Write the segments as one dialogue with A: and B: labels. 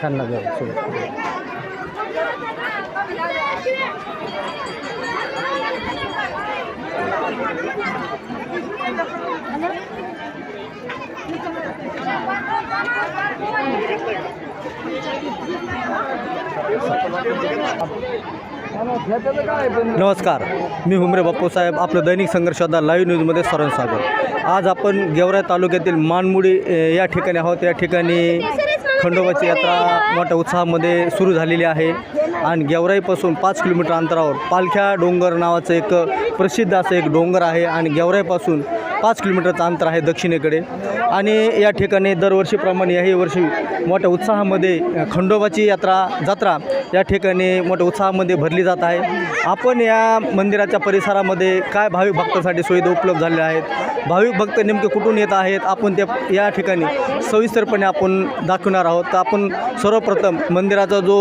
A: त्यांना घ्या सोबत. नमस्कार मी हुमरे बाप्पूसाहेब आपलं दैनिक संघर्षदा लाईव्ह न्यूजमध्ये सर्वांचं स्वागत. आज आपण गेवराई तालुक्यातील मानमुडी या ठिकाणी आहोत. या ठिकाणी खंडोबाची यात्रा मोठ्या उत्साहामध्ये सुरू झालेली आहे. आणि गेवराईपासून पाच किलोमीटर अंतरावर पालख्या डोंगर नावाचं एक प्रसिद्ध असं एक डोंगर आहे. आणि गेवराईपासून पाच किलोमीटरचं अंतर आहे दक्षिणेकडे. आणि या ठिकाणी दरवर्षीप्रमाणे याही वर्षी मोठ्या उत्साहामध्ये खंडोबाची यात्रा जत्रा या ठिकाणी मोठ्या उत्साहामध्ये भरली जात आहे. आपण या मंदिराच्या परिसरामध्ये काय भाविक भक्तांसाठी सुविधा उपलब्ध झालेल्या आहेत? भाविक भक्त नेमके कुठून येत आहेत? आपण त्या या ठिकाणी सविस्तरपणे आपण दाखवणार आहोत. तर आपण सर्वप्रथम मंदिराचा जो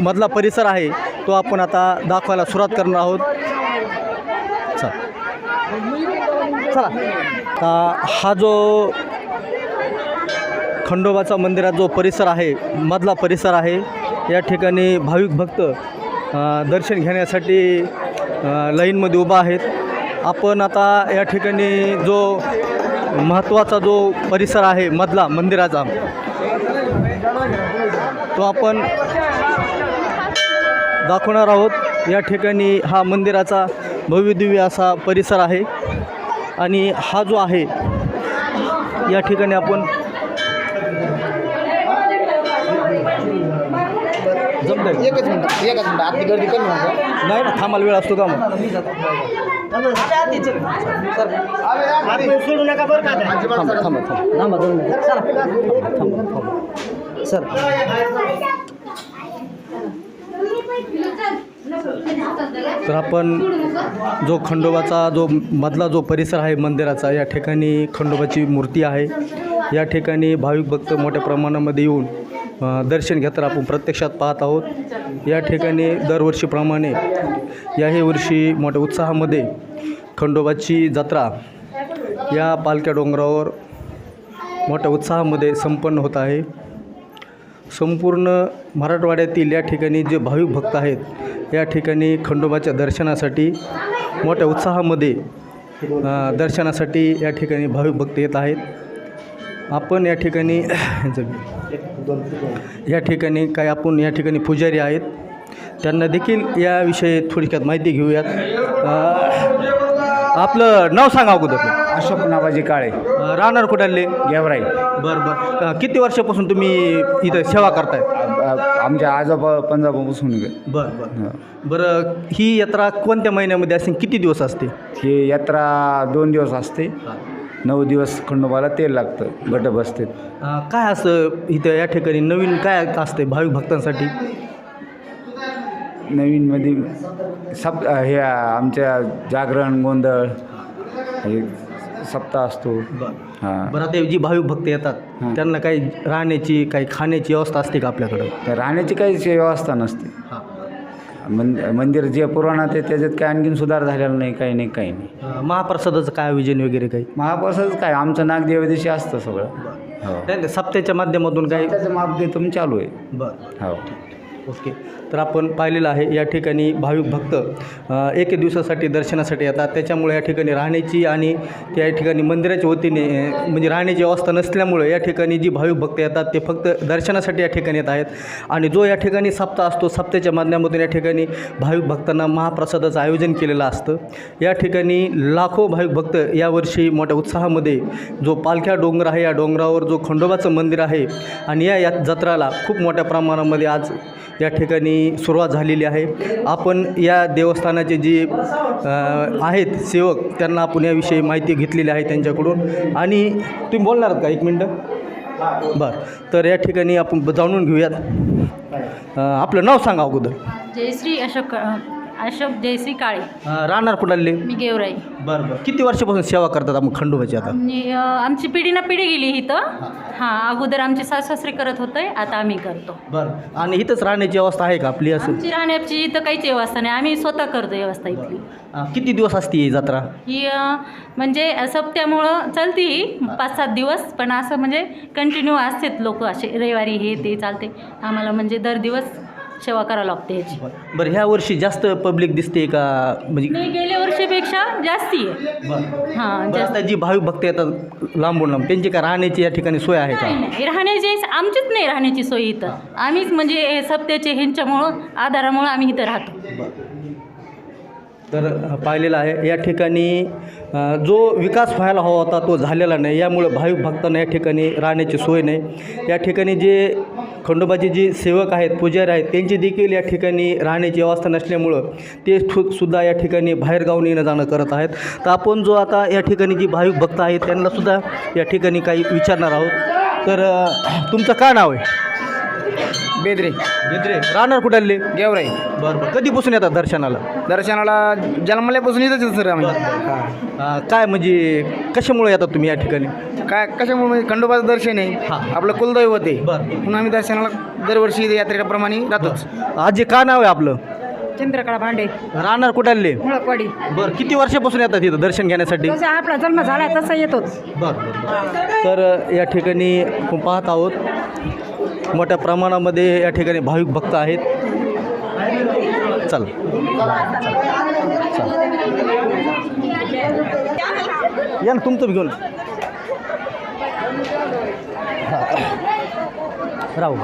A: मधला परिसर आहे तो आपण आता दाखवायला सुरुवात करणार आहोत. चला. चला. हा जो खंडोबाचा मंदिरात जो परिसर आहे मधला परिसर आहे या ठिकाणी भाविक भक्त दर्शन घेण्यासाठी लाईनमध्ये उभा आहेत. आपण आता या ठिकाणी जो महत्त्वाचा जो परिसर आहे मधला मंदिराचा तो आपण दाखवणार आहोत. या ठिकाणी हा मंदिराचा भव्यदिव्य असा परिसर आहे. आणि हा जो आहे या ठिकाणी आपण जमतंय का?
B: एकच मिनिट एकच मिनिट. आतली गर्दी कमी
A: नाही ना थांबायला वेळ असतो का? मग
B: सोडू नका बरं का
A: थांबा थांबा थांबा. थांबा दोन मिनिट चला थांबा थांबा सर तर आपण जो खंडोबाचा जो मधला जो परिसर आहे मंदिराचा या ठिकाणी खंडोबाची मूर्ती आहे. या ठिकाणी भाविक भक्त मोठ्या प्रमाणामध्ये येऊन दर्शन घेताना आपण प्रत्यक्षात पाहत आहोत. या ठिकाणी दरवर्षीप्रमाणे याही वर्षी मोठ्या उत्साहामध्ये खंडोबाची जत्रा या पालख्या डोंगरावर मोठ्या उत्साहामध्ये संपन्न होत आहे. संपूर्ण मराठवाड्यातील या ठिकाणी जे भाविक भक्त आहेत या ठिकाणी खंडोबाच्या दर्शनासाठी मोठ्या उत्साहामध्ये दर्शनासाठी या ठिकाणी भाविक भक्त येत आहेत. आपण या ठिकाणी या ठिकाणी काय आपण या ठिकाणी पुजारी आहेत. त्यांना देखील याविषयी थोडक्यात माहिती घेऊयात. आपलं नाव सांगा अगोदर.
B: अशोक नावाजी काळे.
A: राहणार कुठाले
B: गेवराई.
A: बरं बरं. किती वर्षापासून तुम्ही इथं सेवा करताय?
B: आमच्या आजोबा पंजाबापासून.
A: बरं बरं. बरं ही यात्रा कोणत्या महिन्यामध्ये असेल? किती दिवस असते?
B: ही यात्रा दोन दिवस असते. नऊ दिवस खंडोबाला तेल लागतं गट बसते
A: काय असं इथं या ठिकाणी नवीन काय असते भाविक भक्तांसाठी?
B: नवीनमध्ये सप हे आमच्या जागरण गोंधळ हे सप्ताह असतो.
A: बरं.
B: हां.
A: बरं ते जी भाविक भक्त येतात. त्यांना काही राहण्याची काही खाण्याची व्यवस्था असते का आपल्याकडं?
B: तर राहण्याची काहीच व्यवस्था नसते.
A: हां.
B: मंद मंदिर जे पुराणात आहे त्याच्यात काय आणखीन सुधार झालेला नाही काही नाही काही नाही.
A: अ, महाप्रसादाचं काय आयोजन वगैरे काही?
B: महाप्रसाद काय आमचं नागदेवदेशी असतं सगळं. हो.
A: नाही नाही, सप्त्याच्या माध्यमातून काही
B: त्याचं माप देतो चालू आहे.
A: बरं.
B: हो.
A: ओके. तर आपण पाहिलेलं आहे या ठिकाणी भाविक भक्त एक दिवसासाठी दर्शनासाठी येतात. त्याच्यामुळे या ठिकाणी राहण्याची आणि त्या ठिकाणी मंदिराच्या वतीने म्हणजे राहण्याची व्यवस्था नसल्यामुळे या ठिकाणी जी भाविक भक्त येतात ते फक्त दर्शनासाठी या ठिकाणी येत आहेत. आणि जो या ठिकाणी सप्ताह असतो सप्ताहाच्या माध्यमातून या ठिकाणी भाविक भक्तांना महाप्रसादाचं आयोजन केलेलं असतं. या ठिकाणी लाखो भाविक भक्त यावर्षी मोठ्या उत्साहामध्ये जो पालख्या डोंगर आहे या डोंगरावर जो खंडोबाचं मंदिर आहे आणि या या जत्राला खूप मोठ्या प्रमाणामध्ये आज या ठिकाणी सुरुवात झालेली आहे. आपण या देवस्थानाचे जे आहेत सेवक त्यांना आपण याविषयी माहिती घेतलेली आहे त्यांच्याकडून. आणि तुम्ही बोलणार आहात का? एक मिनटं. बरं. तर या ठिकाणी आपण जाणून घेऊयात. आपलं नाव सांगा अगोदर.
C: जयश्री अशोक अशोक जयसी काळे.
A: अं, राहणार कुठाले?
C: मी गेवराई.
A: बरं बरं. किती वर्षापासून सेवा करतात आपण खंडोबाची आता?
C: आणि अ, आमची पिढी ना पिढी गेली इथं. हां. अगोदर आमचे सासरे करत होते आता आम्ही करतो.
A: बरं. आणि इथंच राहण्याची व्यवस्था आहे का आपली असं?
C: आमची राहण्याची इथं काहीच व्यवस्था नाही. आम्ही स्वतः करतो व्यवस्था इथली.
A: अं, किती दिवस असते ही जत्रा?
C: ही अ, म्हणजे सप्त्यामुळं चालते ही. पाच सात दिवस. पण असं म्हणजे कंटिन्यू असतेत लोक असे. रविवारी हे ते चालते. आम्हाला म्हणजे दर दिवस सेवा करावं लागते याची.
A: बरं ह्या वर्षी जास्त पब्लिक दिसते का? म्हणजे
C: नाही गेल्या वर्षीपेक्षा जास्ती आहे. हां
A: बरं,
C: जास्त.
A: आता जी भाविक भक्त येतात लांबून लांब त्यांची का राहण्याची या ठिकाणी सोय आहे का?
C: नाही नाही. राहण्याची आमचीच नाही राहण्याची सोय इथं. आम्हीच म्हणजे हे सप्त्याचे ह्यांच्यामुळं आधारामुळं आम्ही इथं राहतो.
A: तर अ, पाहिलेलं आहे या ठिकाणी अ, जो विकास व्हायला हवा होता तो झालेला नाही. यामुळं भाविक भक्तांना या ठिकाणी राहण्याची सोय नाही. या ठिकाणी जे खंडोबाचे जे सेवक आहेत पुजारी आहेत त्यांची देखील या ठिकाणी राहण्याची व्यवस्था नसल्यामुळं ते सुद्धा या ठिकाणी बाहेरगावून येणं जाणं करत आहेत. तर आपण जो आता या ठिकाणी जी भाविक भक्त आहेत त्यांनासुद्धा या ठिकाणी काही विचारणार आहोत. तर तुमचं काय नाव आहे?
B: बेदरे.
A: बेद्रे. राहणार कुठाले?
B: गेवराई.
A: बरं बरं. कधीपासून येतात दर्शनाला?
B: दर्शनाला जन्मल्यापासून येतच सर आम्ही.
A: अ, काय म्हणजे कशामुळे येतात तुम्ही या ठिकाणी?
B: काय कशामुळे म्हणजे खंडोबाचं दर्शन आहे.
A: हां.
B: आपलं कुलदैवत आहे.
A: बरं.
B: म्हणून आम्ही दर्शनाला दरवर्षी यात्रेप्रमाणे जातोच.
A: आजी काय नाव आहे आपलं?
D: चंद्रकळा भांडे.
A: राहणार कुठाले?
D: मुळकवाडी.
A: बरं किती वर्षापासून येतात इथं दर्शन घेण्यासाठी?
D: जसा आपला जन्म झाला तसा येतोच.
A: बरं. तर अ, या ठिकाणी आपण पाहत आहोत मोठ्या प्रमाणामध्ये या ठिकाणी भाविक भक्त आहेत. चल. या ना तुमचं घेऊन. राहू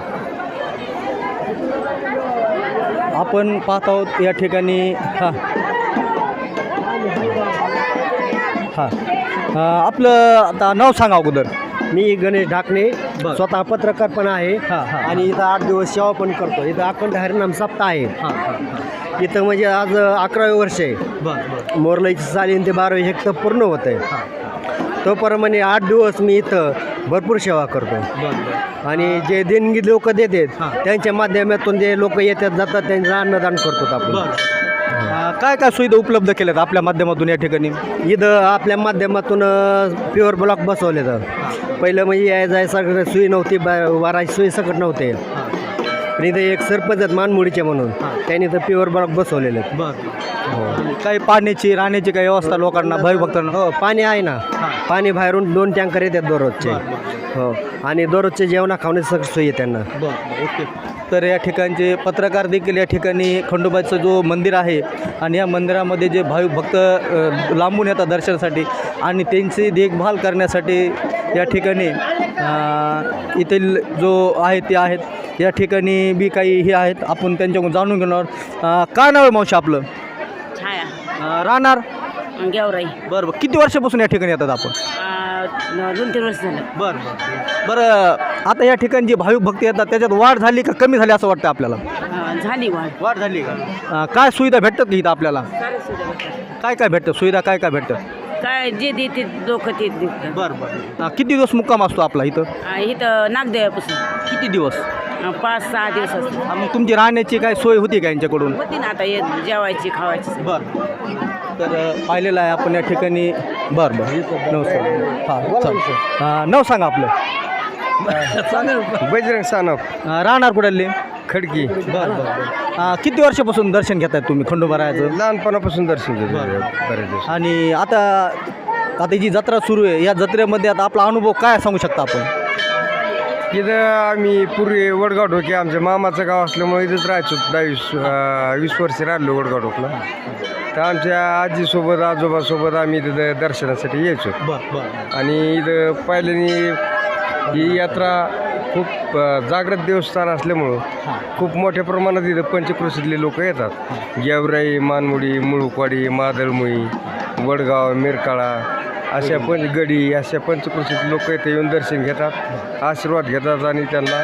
A: आपण पाहत आहोत या ठिकाणी हां. हां आपलं आता नाव सांगा अगोदर.
E: मी गणेश ढाकणे
A: बरं.
E: स्वतः पत्रकार पण आहे.
A: हां, हां.
E: आणि इथं आठ दिवस सेवा पण करतो. इथं अखंड हरिनाम सप्ताह आहे.
A: हां हां
E: इथं म्हणजे आज अकरावे वर्ष आहे.
A: बरं बरं.
E: मोरलाईची चालीन ते बारावे हेक्टर पूर्ण होत आहे. तोप्रमाणे आठ दिवस मी इथं भरपूर सेवा करतो.
A: बरं बरं.
E: आणि जे देणगी लोक देतात
A: हां.
E: त्यांच्या माध्यमातून जे लोक येतात जातात त्यांचं अन्नदान करतो आपण.
A: बरं. अं, काय काय सुविधा उपलब्ध केल्यात आपल्या माध्यमातून या ठिकाणी?
E: इथं आपल्या माध्यमातून प्युअर ब्लॉक बसवले तर पहिलं म्हणजे याय जाय सगळं सोयी नव्हती बा वाराची सोयी सकट नव्हते. पण इथं एक सरपंच आहेत मानमुडीचे म्हणून त्यांनी तर प्युअर ब्लॉक बसवलेले आहेत.
A: बरं. काही पाण्याची राहण्याची काही व्यवस्था लोकांना भाविक भक्तांना
E: हो पाणी आहे ना. पाणी बाहेरून दोन टँकर येतात दररोजचे. हो. आणि दररोजचे जेवणा खावण्याची सगळी सोयी आहे त्यांना.
A: बरं. ओके. तर या ठिकाणचे पत्रकार देखील या ठिकाणी खंडोबाचं जो मंदिर आहे आणि या मंदिरामध्ये जे भाविक भक्त लांबून येतात दर्शनासाठी आणि त्यांची देखभाल करण्यासाठी या ठिकाणी येथील जो आहे ते आहेत. या ठिकाणी बी काही हे आहेत. आपण त्यांच्याकडून जाणून घेणार. काय नाव आहे मावशी आपलं? राहणार?
F: गेवराई.
A: बरं बरं. किती वर्षापासून या ठिकाणी येतात आपण?
F: अं, दोन तीन वर्ष झालं.
A: बरं बरं. बरं आता या ठिकाणी जे भाविक भक्त येतात त्याच्यात वाढ झाली का कमी झाली असं वाटतं आपल्याला?
F: अं, झाली वाढ.
A: वाढ झाली का? अं, काय सुविधा भेटतात का इथं आपल्याला. काय काय भेटतं? सुविधा काय काय भेटतं?
F: काय जे देते लोक ते देतात.
A: बरं बरं. किती दिवस मुक्काम असतो आपला इथं?
F: अं, इथं नागदेवापासून.
A: किती दिवस?
F: अं, पाच सहा दिवस असते.
A: अं, मग तुमची राहण्याची काय सोय होती का यांच्याकडून?
F: होती ना आता जेवायची खावायची.
A: बरं. तर पाहिलेलं आहे आपण या ठिकाणी. बरं बरं. नमस्कार. हां चल. अं, नाव सांगा आपलं.
E: बजरंग सानप.
A: राहणार कुठले?
E: खडकी.
A: बरं बरं किती वर्षापासून दर्शन घेताय तुम्ही खंडोबारायाचं?
E: लहानपणापासून दर्शन घेतो.
A: आणि आता आता जी जत्रा सुरू आहे या जत्रेमध्ये आता आपला अनुभव काय सांगू शकता आपण?
G: इथं आम्ही पूर्वी वडगाव ढोके आमच्या मामाचं गाव असल्यामुळे इथंच राहायचो. दहावीस अं, वीस वर्ष राहिलो वडगाव ढोकला तर आमच्या आजीसोबत आजोबासोबत आम्ही तिथं दर्शनासाठी यायचो. आणि इथं पहिल्यानी ही यात्रा खूप जागृत देवस्थान असल्यामुळं खूप मोठ्या प्रमाणात इथं पंचक्रोशीतले लोक येतात. गेवराई मानमुडी मुळुकवाडी मादळमुई वडगाव मिरकाळा अशा पंच गडी अशा पंचक्रोशीत लोक इथे येऊन दर्शन घेतात आशीर्वाद घेतात आणि त्यांना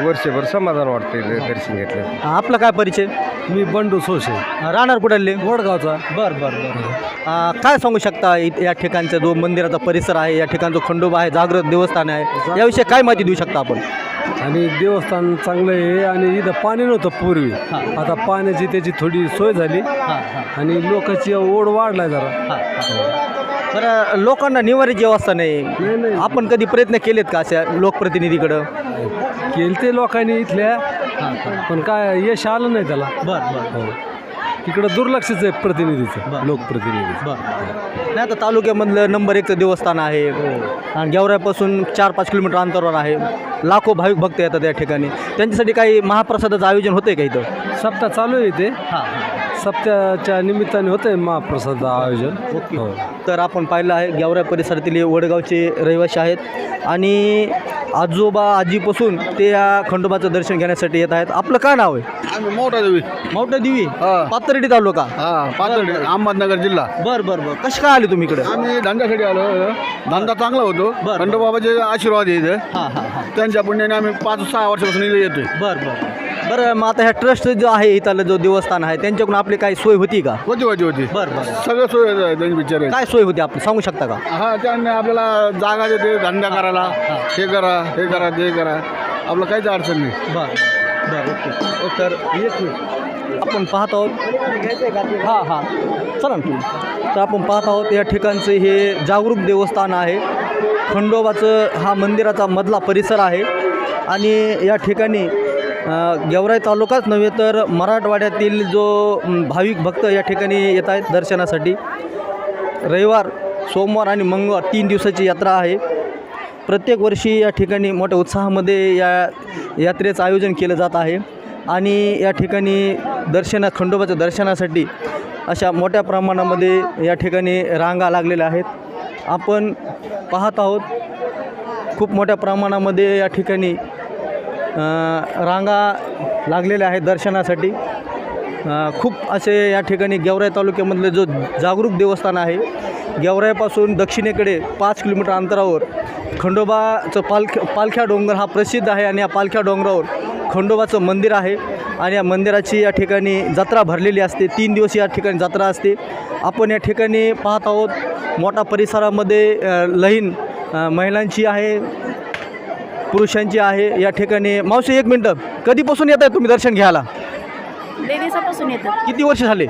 G: वर्षभर समाधान वाटतं दर्शन घेतलं
A: आपला काय परिचय?
H: मी बंडू सोशे.
A: राहणार कुठले?
H: वडगावचा
A: बर बर बर. काय सांगू शकता या ठिकाणचा जो मंदिराचा परिसर आहे या ठिकाणचा खंडोबा आहे जागृत देवस्थान आहे याविषयी काय माहिती देऊ शकता आपण?
H: आणि देवस्थान चांगलं आहे आणि इथं पाणी नव्हतं पूर्वी. आता पाण्याची त्याची थोडी सोय झाली आणि लोकांची ओढ वाढलाय जरा.
A: बरं लोकांना निवारीची व्यवस्था नाही. आपण कधी प्रयत्न केलेत का अशा लोकप्रतिनिधीकडं?
H: केलं ते लोकांनी इथल्या पण काय यश आलं नाही त्याला.
A: बर बर
H: हो. इकडं दुर्लक्षच आहे प्रतिनिधीचं लोकप्रतिनिधीचं
A: नाही आता तालुक्यामधलं नंबर एकचं देवस्थान आहे. आणि गेवरापासून चार पाच किलोमीटर अंतरावर आहे. लाखो भाविक भक्त येतात या ठिकाणी. त्यांच्यासाठी काही महाप्रसादाचं आयोजन होतंय का इथं?
H: सप्ताह चालू आहे इथे. सप्त्याच्या निमित्ताने होतं महाप्रसाद आयोजन. हो.
A: तर आपण पाहिलं आहे गेवरा परिसरातील हे वडगावचे रहिवासी आहेत आणि आजोबा आजीपासून ते या खंडोबाचं दर्शन घेण्यासाठी येत आहेत. आपलं काय नाव आहे?
I: आम्ही मोठा देवी.
A: मावटा देवी?
I: हा.
A: पाथर्डी तालुका.
I: हा पातळी अहमदनगर जिल्हा.
A: बर बर बर. कशी काय आली तुम्ही इकडे?
I: आम्ही धंद्यासाठी आलो. धंदा चांगला होतो.
A: बरं.
I: खंडोबाबाचे आशीर्वाद आहे इथं.
A: हां हां हां.
I: त्यांच्या पुण्याने आम्ही पाच सहा वर्षापासून इथे येतोय.
A: बर बर. बरं मग आता ह्या ट्रस्ट जो आहे इथलं जो देवस्थान आहे त्यांच्याकडून आपली काही सोय होती का?
I: होती होती होती.
A: बरं बरं.
I: सगळं सोय त्यांनी विचार
A: काय सोय होती आपली? सांगू शकता का?
I: हा त्यांनी आपल्याला जागा देते धंदा करायला. हे. करा हे करा ते करा. आपलं काहीच अडचण नाही.
A: बर बर ओके. तर आपण पाहत आहोत. हां हां. चला ना तुम्ही. तर आपण पाहत आहोत या ठिकाणचं हे जागरूक देवस्थान आहे. खंडोबाचं हा मंदिराचा मधला परिसर आहे. आणि या ठिकाणी गेवराई तालुकाच नव्हे तर मराठवाड्यातील जो भाविक भक्त या ठिकाणी येत आहेत दर्शनासाठी. रविवार सोमवार आणि मंगळवार तीन दिवसाची यात्रा आहे. प्रत्येक वर्षी या ठिकाणी मोठ्या उत्साहामध्ये या यात्रेचं आयोजन केलं जात आहे. आणि या ठिकाणी दर्शना खंडोबाच्या दर्शनासाठी अशा मोठ्या प्रमाणामध्ये या ठिकाणी रांगा लागलेल्या आहेत. आपण पाहत आहोत खूप मोठ्या प्रमाणामध्ये या ठिकाणी रांगा लागलेल्या आहेत दर्शनासाठी. खूप असे या ठिकाणी गेवराई तालुक्यामधले जो जागरूक देवस्थान आहे गेवराईपासून दक्षिणेकडे पाच किलोमीटर अंतरावर खंडोबाचं पालख पालख्या डोंगर हा प्रसिद्ध आहे आणि या पालख्या डोंगरावर खंडोबाचं मंदिर आहे आणि या मंदिराची या ठिकाणी जत्रा भरलेली असते. तीन दिवस या ठिकाणी जत्रा असते. आपण या ठिकाणी पाहत आहोत मोठा परिसरामध्ये लहीन महिलांची आहे पुरुषांची आहे या ठिकाणी. मावशी एक मिनटं. कधीपासून येत आहे तुम्ही दर्शन घ्यायला?
J: लई दिवसापासून
A: किती वर्ष झाले?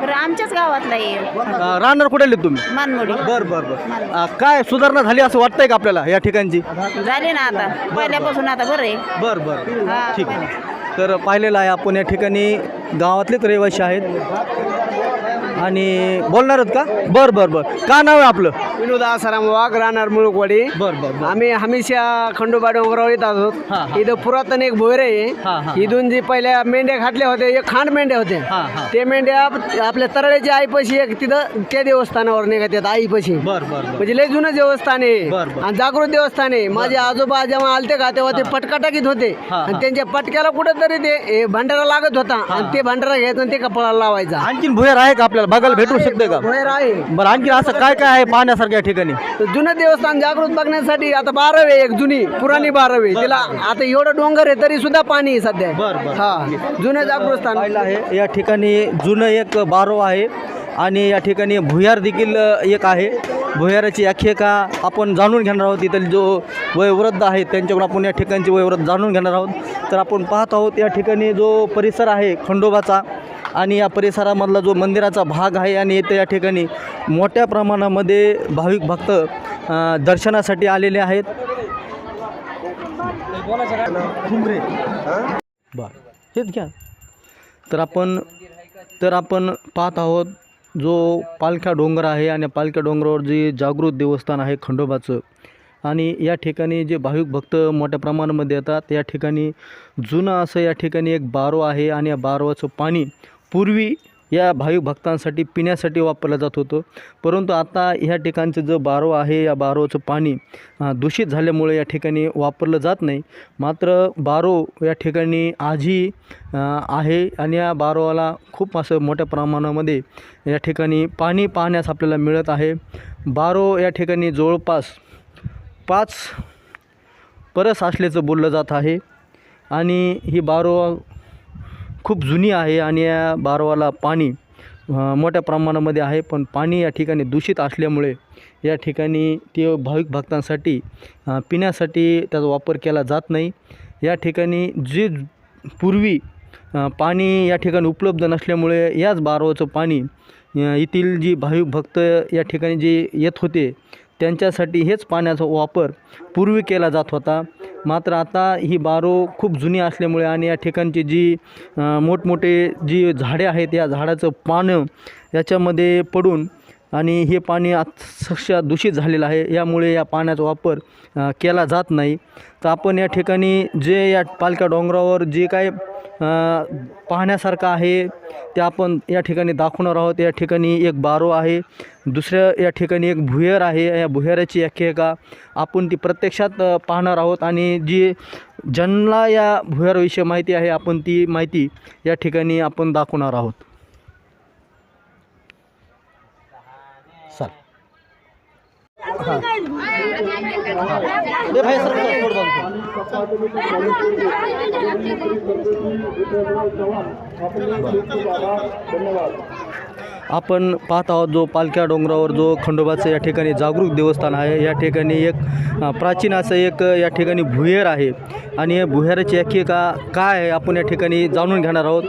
J: बरं आमच्याच गावातला आहे.
A: अ, राहणार कुठे आले तुम्ही?
J: मानमोडी.
A: बरं बरं बरं. अ, काय सुधारणा झाली असं वाटतंय का आपल्याला या ठिकाणची?
J: झाले ना आता. पहिल्यापासून आता बरं आहे.
A: बरं बरं.
J: हा,
A: ठीक आहे. तर पाहिलेलं आहे आपण या ठिकाणी. गावातलेच रहिवासी आहेत. आणि बोलणार आहेत का? बरं बरं बरं. का नाव आहे आपलं?
E: विनोद आसाराम वाघ राहणार मुळकवाडी.
A: बरं बरं बरं.
E: आम्ही हमेशा खंडोबा डोंगरावर येत
A: हा,
E: आहोत.
A: हा.
E: इथं पुरातन एक भोयर
A: हा, हा.
E: आहे इथून जे पहिल्या मेंढ्या घातल्या होत्या एक खांड मेंढ्या होत्या.
A: हा, हा.
E: ते मेंढ्या आपल्या तरळ्याच्या आईपाशी एक तिथं त्या देवस्थानावर निघतात आईपाशी.
A: बरं बरं बरं.
E: म्हणजे लय जुनं देवस्थान आहे.
A: बरं.
E: आणि जागृत देवस्थान आहे. माझे आजोबा जेव्हा आलते का तेव्हा ते पटका टाकीत होते.
A: हा, हा.
E: आणि त्यांच्या पटक्याला कुठेतरी ते हे भंडारा लागत होता. आणि ते भंडारा घ्यायचं आणि ते कपाळाला लावायचा.
A: आणखीन भुयार आहे का आपल्याला? बघायला भेटू शकते का?
E: भोयर आहे.
A: बरं आणखी असं काय काय आहे पाहण्यासारखं या ठिकाणी.
E: तर जुनं देवस्थान जागृत बघण्यासाठी आता बारावे एक जुनी पुराणी बारावे. तिला आता एवढं डोंगर आहे तरी सुद्धा पाणी आहे सध्या.
A: बरं, बरं.
E: हा जुनं जागृत स्थान.
A: पाहिलं आहे या ठिकाणी जुनं एक बारो आहे आणि या ठिकाणी भुयार देखील एक आहे. भुयाराची आख्यायिका आपण जाणून घेणार आहोत. इथले जो वयोवृद्ध आहेत त्यांच्याकडून आपण या ठिकाणचे वयोवृद्ध जाणून घेणार आहोत. तर आपण पाहत आहोत या ठिकाणी जो परिसर आहे खंडोबाचा आणि या परिसरामधला जो मंदिराचा भाग आहे आणि येथे या ठिकाणी मोठ्या प्रमाणामध्ये भाविक भक्त दर्शनासाठी आलेले आहेत. बर. हेच घ्या. तर आपण तर आपण पाहत आहोत जो पालख्या डोंगर आहे आणि पालख्या डोंगरावर जे जागृत देवस्थान आहे खंडोबाचं. आणि या ठिकाणी जे भाविक भक्त मोठ्या प्रमाणामध्ये येतात या ठिकाणी जुनं असं या ठिकाणी एक बारो आहे आणि या बारोचं पाणी पूर्वी या भाविक भक्तांसाठी पिण्यासाठी वापरलं जात होतं. परंतु आता ह्या ठिकाणचं जो बारो आहे या बारोचं पाणी दूषित झाल्यामुळे या ठिकाणी वापरलं जात नाही. मात्र बारो या ठिकाणी आजही आहे आणि या बारोला खूप असं मोठ्या प्रमाणामध्ये या ठिकाणी पाणी पाहण्यास आपल्याला मिळत आहे. बारो या ठिकाणी जवळपास पाच परस असल्याचं बोललं जात आहे. आणि ही बारो खूप जुनी आहे आणि या बारवाला पाणी मोठ्या प्रमाणामध्ये आहे. पण पाणी या ठिकाणी दूषित असल्यामुळे या ठिकाणी ते भाविक भक्तांसाठी पिण्यासाठी त्याचा वापर केला जात नाही. या ठिकाणी जे पूर्वी पाणी या ठिकाणी उपलब्ध नसल्यामुळे याच बारवाचं पाणी येथील जी भाविक भक्त या ठिकाणी जे येत होते त्यांच्यासाठी हेच पाण्याचा वापर पूर्वी केला जात होता. मात्र आता ही बारो खूप जुनी असल्यामुळे आणि या ठिकाणची जी मोठमोठे जी झाडे आहेत या झाडाचं पानं याच्यामध्ये पडून आणि हे पाणी अक्षरशः दूषित झालेलं आहे. यामुळे या पाण्याचा वापर केला जात नाही. तर आपण या ठिकाणी जे या पालख्या डोंगरावर जे काय पाहण्यासारखं आहे ते आपण या ठिकाणी दाखवणार आहोत या ठिकाणी एक बारो आहे दुसऱ्या या ठिकाणी एक भुयार आहे या भुयाराची आख्यायिका आपण ती प्रत्यक्षात पाहणार आहोत आणि जी ज्यांना या भुयाराविषयी माहिती आहे आपण ती माहिती या ठिकाणी आपण दाखवणार आहोत चाल आपण पाहत आहोत जो पालख्या डोंगरावर जो खंडोबाचं या ठिकाणी जागरूक देवस्थान आहे या ठिकाणी एक प्राचीन असं एक या ठिकाणी भुहेर आहे. आणि या भुहेराची आख्यायिका काय आहे आपण या ठिकाणी जाणून घेणार आहोत.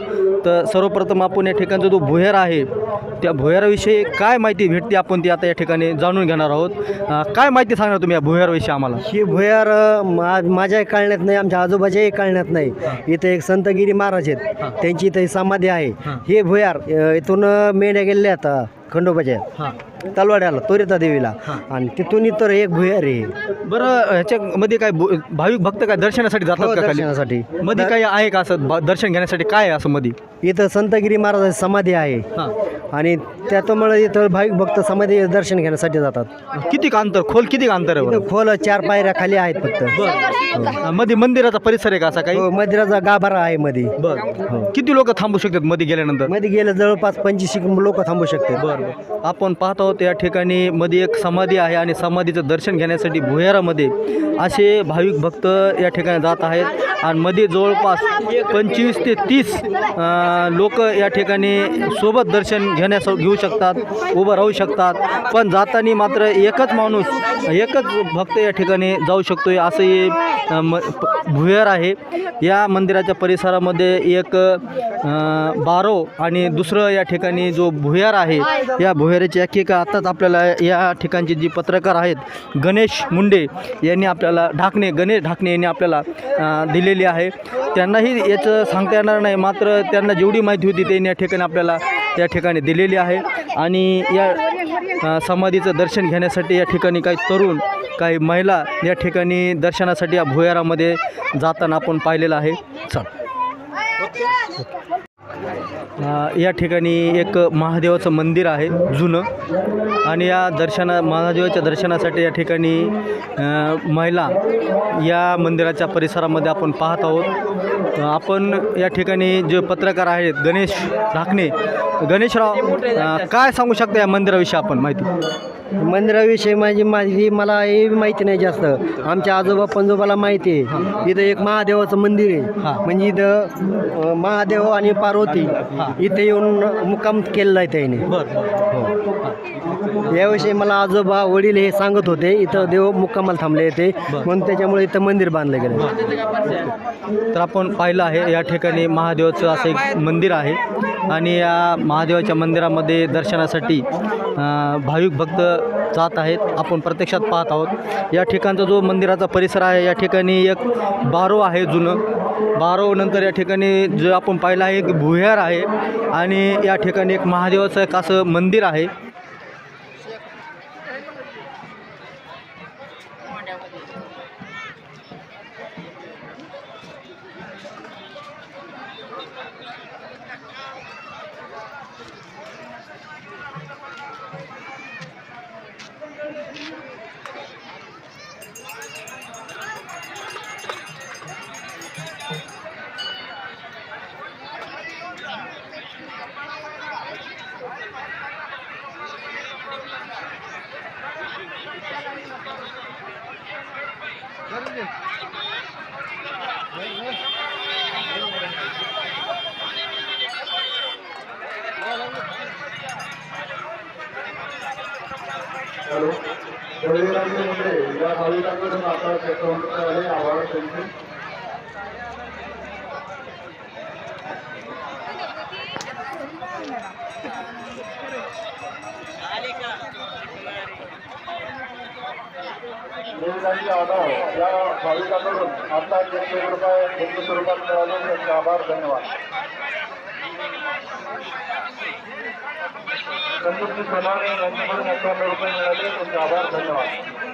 A: तर सर्वप्रथम आपण या ठिकाणचा जो भुहेर आहे त्या भुयाराविषयी काय माहिती भेटते आपण ती आता या ठिकाणी जाणून घेणार आहोत. काय माहिती सांगणार तुम्ही या भुयाराविषयी आम्हाला?
E: ही भुयार मा माझ्याही कळण्यात नाही आमच्या आजोबाच्याही कळण्यात नाही. इथं एक संतगिरी महाराज आहेत. त्यांची इथं समाधी आहे. हे. भुयार इथून मेंढ्या गेलेल्या आहेत. अ, खंडोबाच्या.
A: हां.
E: तलवाड्याला तोरिता देवीला. आणि तिथून इतर एक भुयार. आहे
A: बरं ह्याच्यामध्ये काय भाविक भक्त काय दर्शनासाठी जातात
E: हो,
A: का खाली?
E: दर्शनासाठी.
A: मध्ये काही आहे का असं ब- दर्शन घेण्यासाठी काय आहे असं मध्ये
E: इथं संतगिरी महाराजाची समाधी आहे.
A: हां.
E: आणि त्याच्यामुळे इथं भाविक भक्त समाधी दर्शन घेण्यासाठी जातात.
A: किती का अंतर? खोल किती का अंतर आहे बरं?
E: इथं खोल चार पायऱ्या खाली आहेत फक्त.
A: बरं. मध्ये मंदिराचा परिसर आहे का असा काही?
E: हो, मंदिराचा गाभारा आहे मध्ये
A: बरं. किती लोक थांबू शकतात मध्ये गेल्यानंतर?
E: मध्ये गेलं जवळपास पंचवीस लोक थांबू शकते
A: बरं आपण पाहत आहोत या ठिकाणी मध्ये एक समाधी आहे आणि समाधीचं दर्शन घेण्यासाठी भुयारामध्ये असे भाविक भक्त या ठिकाणी जात आहेत. आणि मध्ये जवळपास पंचवीस ते तीस लोक या ठिकाणी सोबत दर्शन घेण्यास घेऊ शकतात उभं राहू शकतात. पण जाताना मात्र एकच माणूस एकच भक्त या ठिकाणी जाऊ शकतो असं हे म भुयार आहे. या मंदिराच्या परिसरामध्ये एक बारो आणि दुसरं या ठिकाणी जो भुयार आहे या भुयाराची एकेका आत्ताच आपल्याला या ठिकाणचे जी पत्रकार आहेत गणेश मुंडे यांनी आपल्याला ढाकणे गणेश ढाकणे यांनी आपल्याला दिलेली आहे. त्यांनाही याचं सांगता येणार नाही मात्र त्यांना जेवढी माहिती होती त्यांनी या ठिकाणी आपल्याला या ठिकाणी दिलेली आहे. आणि या समाधीचं दर्शन घेण्यासाठी या ठिकाणी काही तरुण काही महिला या ठिकाणी दर्शनासाठी या भुयारामध्ये जाताना आपण पाहिलेलं आहे. चल. या ठिकाणी एक महादेवाचं मंदिर आहे जुनं. आणि या दर्शना महादेवाच्या दर्शनासाठी या ठिकाणी महिला या मंदिराच्या परिसरामध्ये आपण पाहत आहोत. आपण या ठिकाणी जे पत्रकार आहेत गणेश ढाकणे. गणेशराव काय सांगू शकता या मंदिराविषयी आपण माहिती?
E: मंदिराविषयी माझी माझी मला हे माहिती नाही जास्त. आमच्या आजोबा पंजोबाला माहिती आहे. इथं एक महादेवाचं मंदिर आहे.
A: हां.
E: म्हणजे इथं महादेव आणि पार्वती इथे येऊन मुक्काम केलेला आहे त्याने.
A: बरं
E: याविषयी मला आजोबा वडील हे सांगत होते. इथं देव मुक्कामाला थांबले होते. म्हणून त्याच्यामुळे इथं मंदिर बांधलं गेलं.
A: तर आपण पाहिलं आहे या ठिकाणी महादेवाचं असं एक मंदिर आहे. आणि या महादेवाच्या मंदिरामध्ये दर्शनासाठी भाविक भक्त जात आहेत. आपण प्रत्यक्षात पाहत आहोत. या ठिकाणचा जो मंदिराचा परिसर आहे या ठिकाणी एक बारो आहे जुनं. बारो नंतर या ठिकाणी जो आपण पाहिलं आहे एक भुयार आहे. आणि या ठिकाणी एक महादेवाचं एक असं मंदिर आहे.
K: प्रवक्ते आभार त्यांचे निवडणुकीचे आधार या भाविकांकडून आता एक एक रुपये मुक्त स्वरूपात मिळाले त्यांचे आभार धन्यवाद संतुष्टी सोनार यांच्याकडून एक रुपये मिळाले त्यांचे आभार धन्यवाद.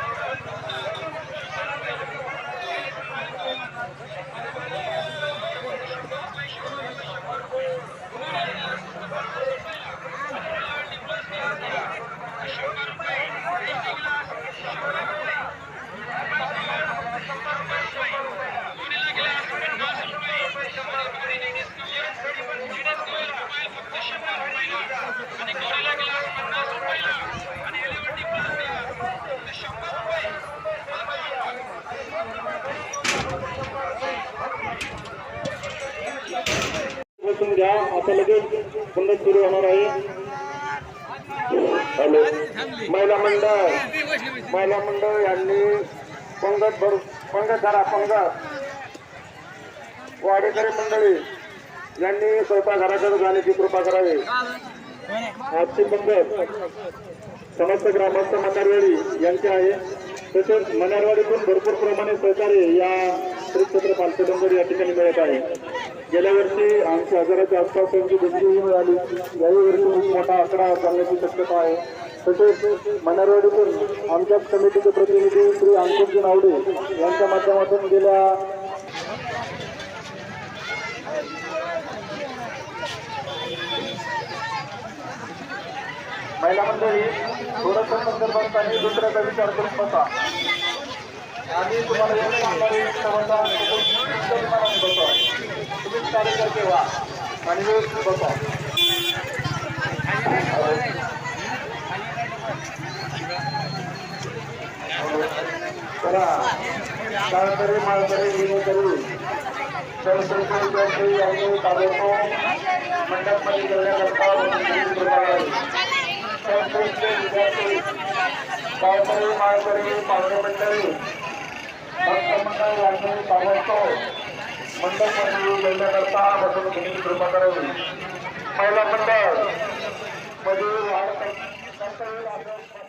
K: बसून घ्या आता लगेच बंद सुरू होणार आहे. हॅलो महिला मंडळ महिला मंडळ यांनी पंगत भर पंगत धरा पंगत. वाडेकरी मंडळी यांनी स्वयंपाकघराकडे जाण्याची कृपा करावी. आजची पंगत समस्त ग्रामस्थ मनारवाडी यांचे आहे. तसेच मनारवाडीतून भरपूर प्रमाणे सहकार्य या श्री क्षेत्र पालखी डोंगर या ठिकाणी मिळत आहे. गेल्या वर्षी ऐंशी हजाराच्या आसपास त्यांची देणगीही मिळाली याही वर्षी खूप मोठा आकडा चालण्याची शक्यता आहे. तसेच मनारवाडीतून आमच्या समितीचे प्रतिनिधी श्री अंकुरजी नावडे यांच्या माध्यमातून गेल्या महिला मंडळी थोडंसं संदर्भात आणि दुसऱ्याचा विचार करून बसा. आणि तुम्हाला तुम्हीच कार्यकर्ते व्हा. आणि व्यवस्थित बसा करा काळकरी माळकरी विनोकरी सर्वश्रेष्ठ विद्यार्थी यांनी ताबडतोब मंडपमध्ये गेल्याकरता वंदनाची विद्यार्थी गावकरी माळकरी पाहुणे मंडळी भक्त मंडळ यांनी मंडपमध्ये गेल्याकरता तुम्ही कृपा करावी. महिला मंडळमध्ये वाढ करता येईल असं